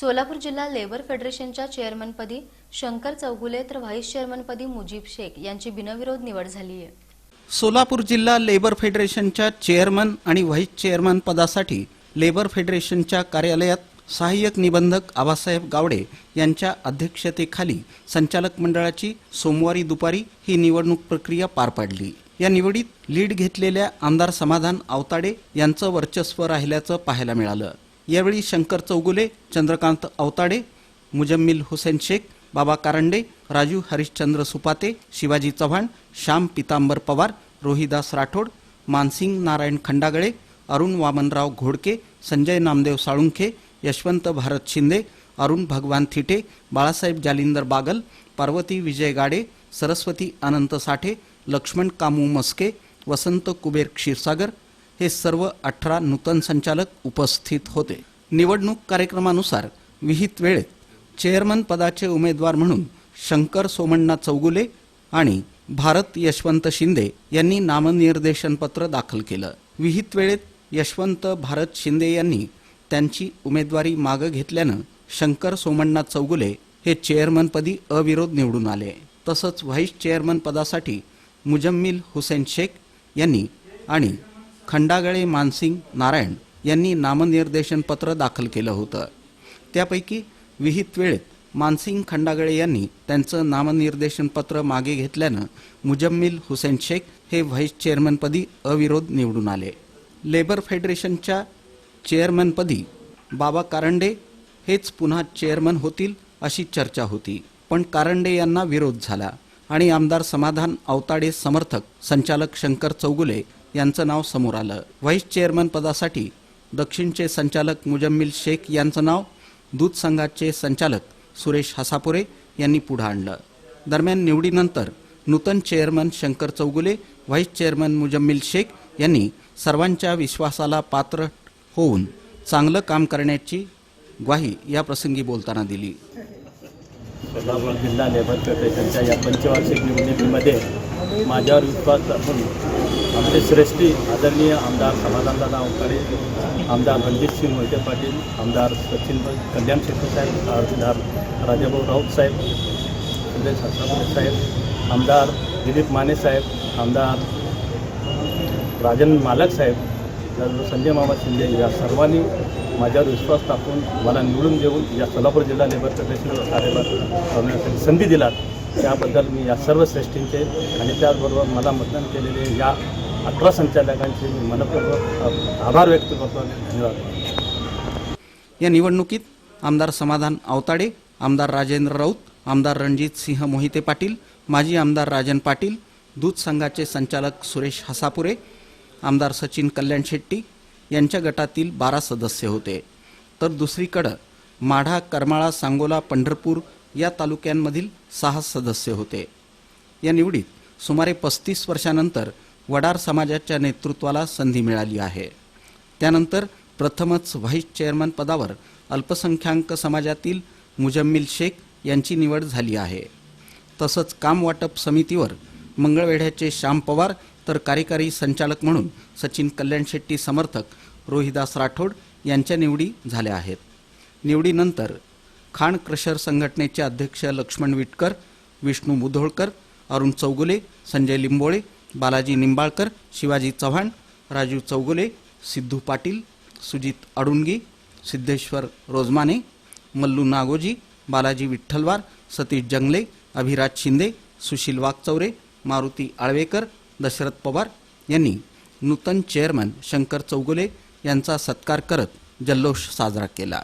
सोलापूर जिल्हा लेबर फेडरेशनच्या चेअरमनपदी शंकर चौगुले तर व्हाईस चेअरमनपदी मुजीब शेख यांची बिनविरोध निवड झाली आहे. सोलापूर जिल्हा लेबर फेडरेशनच्या चेअरमन आणि व्हाईस चेअरमन पदासाठी लेबर फेडरेशनच्या कार्यालयात सहाय्यक निबंधक आबासाहेब गावडे यांच्या अध्यक्षतेखाली संचालक मंडळाची सोमवारी दुपारी ही निवडणूक प्रक्रिया पार पाडली. या निवडीत लीड घेतलेल्या आमदार समाधान आवताडे यांचं वर्चस्व राहिल्याचं पाहायला मिळालं. यावेळी शंकर चौगुले चंद्रकांत अवताडे मुजम्मिल हुसेन शेख बाबा कारंडे राजू हरिश्चंद्र सुपाते शिवाजी चव्हाण श्याम पितांबर पवार रोहिदास राठोड मानसिंग नारायण खंडागळे अरुण वामनराव घोडके संजय नामदेव साळुंखे यशवंत भारत शिंदे अरुण भगवान थिटे बाळासाहेब जालिंदर बागल पार्वती विजय गाडे सरस्वती अनंत साठे लक्ष्मण कामू मस्के वसंत कुबेर क्षीरसागर हे सर्व अठरा नूतन संचालक उपस्थित होते. निवडणूक कार्यक्रमानुसार विहित वेळेत चेअरमन पदाचे उमेदवार म्हणून शंकर सोमण्णा चौगुले आणि भारत यशवंत शिंदे यांनी नामनिर्देशन पत्र दाखल केलं. विहित वेळेत यशवंत भारत शिंदे यांनी त्यांची उमेदवारी मागं घेतल्यानं शंकर सोमण्णा चौगुले हे चेअरमनपदी अविरोध निवडून आले. तसंच व्हाईस चेअरमन पदासाठी मुजम्मिल हुसेन शेख यांनी आणि खंडागळे मानसिंग नारायण यांनी नामनिर्देशन पत्र दाखल केलं होतं. त्यापैकी विहित वेळेत मानसिंग खंडागळे यांनी त्यांचं नामनिर्देशन पत्र मागे घेतल्यानं मुजम्मिल हुसेन शेख हे व्हाईस चेअरमनपदी अविरोध निवडून आले. लेबर फेडरेशनच्या चेअरमनपदी बाबा कारंडे हेच पुन्हा चेअरमन होतील अशी चर्चा होती. पण कारंडे यांना विरोध झाला आणि आमदार समाधान अवताडे समर्थक संचालक शंकर चौगुले यांचं नाव समोर आलं. व्हाईस चेअरमन पदासाठी दक्षिणचे संचालक मुजम्मिल शेख यांचं नाव दूध संघाचे संचालक सुरेश हसापुरे यांनी पुढं आणलं. दरम्यान निवडीनंतर नूतन chairman Shankar Chougule vice chairman Mujammil Shaikh यांनी सर्वांच्या विश्वासाला पात्र होऊन चांगलं काम करण्याची ग्वाही या प्रसंगी बोलताना दिली. कोल्हापूर जिल्हा लेबर फेडरेशनच्या या पंचवार्षिक निवडणुकीमध्ये माझ्यावर विश्वास दाखवून आमचे श्रेष्ठी आदरणीय आमदार समाधानदादा अवकाडे आमदार रणजितसिंह मोहिते पाटील आमदार सचिन कल्याण शेट्टी साहेब आमदार राजाभाऊ राऊत साहेब संजय हसापुरे साहेब आमदार दिलीप माने साहेब आमदार राजन मालक साहेब संजय मामा शिंदे या सर्वांनी माझ्यावर विश्वास टाकून मला निवडून देऊन या सोलापूर जिल्हा लेबर फेडरेशनवर कार्यभार करण्यासाठी संधी दिलात. त्याबद्दल मी या सर्व श्रेष्ठींचे आणि त्याचबरोबर मला मतदान केलेले या अठरा संचालकांचे मी मनपूर्वक आभार व्यक्त करतो आणि धन्यवाद. या निवडणुकीत आमदार समाधान आवताडे आमदार राजेंद्र राऊत आमदार रणजित सिंह मोहिते पाटील माजी आमदार राजन पाटील दूध संघाचे संचालक सुरेश हसापुरे आमदार सचिन कल्याण शेट्टी यांच्या गटातील बारा सदस्य होते. तर दुसरीकडं माढा करमाळा सांगोला पंढरपूर या तालुक्यांमधील सहा सदस्य होते. या निवडीत सुमारे पस्तीस वर्षानंतर वडार समाजाच्या नेतृत्वाला संधी मिळाली आहे. त्यानंतर प्रथमच व्हाईस चेअरमन पदावर अल्पसंख्याक समाजातील मुजम्मिल शेख यांची निवड झाली आहे. तसंच काम वाटप समितीवर मंगळवेढ्याचे श्याम पवार तर कार्यकारी संचालक म्हणून सचिन कल्याण शेट्टी समर्थक रोहिदास राठोड यांच्या निवडी झाल्या आहेत. निवडीनंतर खाण क्रशर संघटनेचे अध्यक्ष लक्ष्मण विटकर विष्णू मुधोळकर अरुण चौगुले संजय लिंबोळे बालाजी निंबाळकर शिवाजी चव्हाण राजू चौगुले सिद्धू पाटील सुजित अडुंगी सिद्धेश्वर रोजमाने मल्लू नागोजी बालाजी विठ्ठलवार सतीश जंगले अभिराज शिंदे सुशील वाघचौरे मारुती आळवेकर दशरथ पवार यांनी नूतन चेअरमन शंकर चौगुले यांचा सत्कार करत जल्लोष साजरा केला.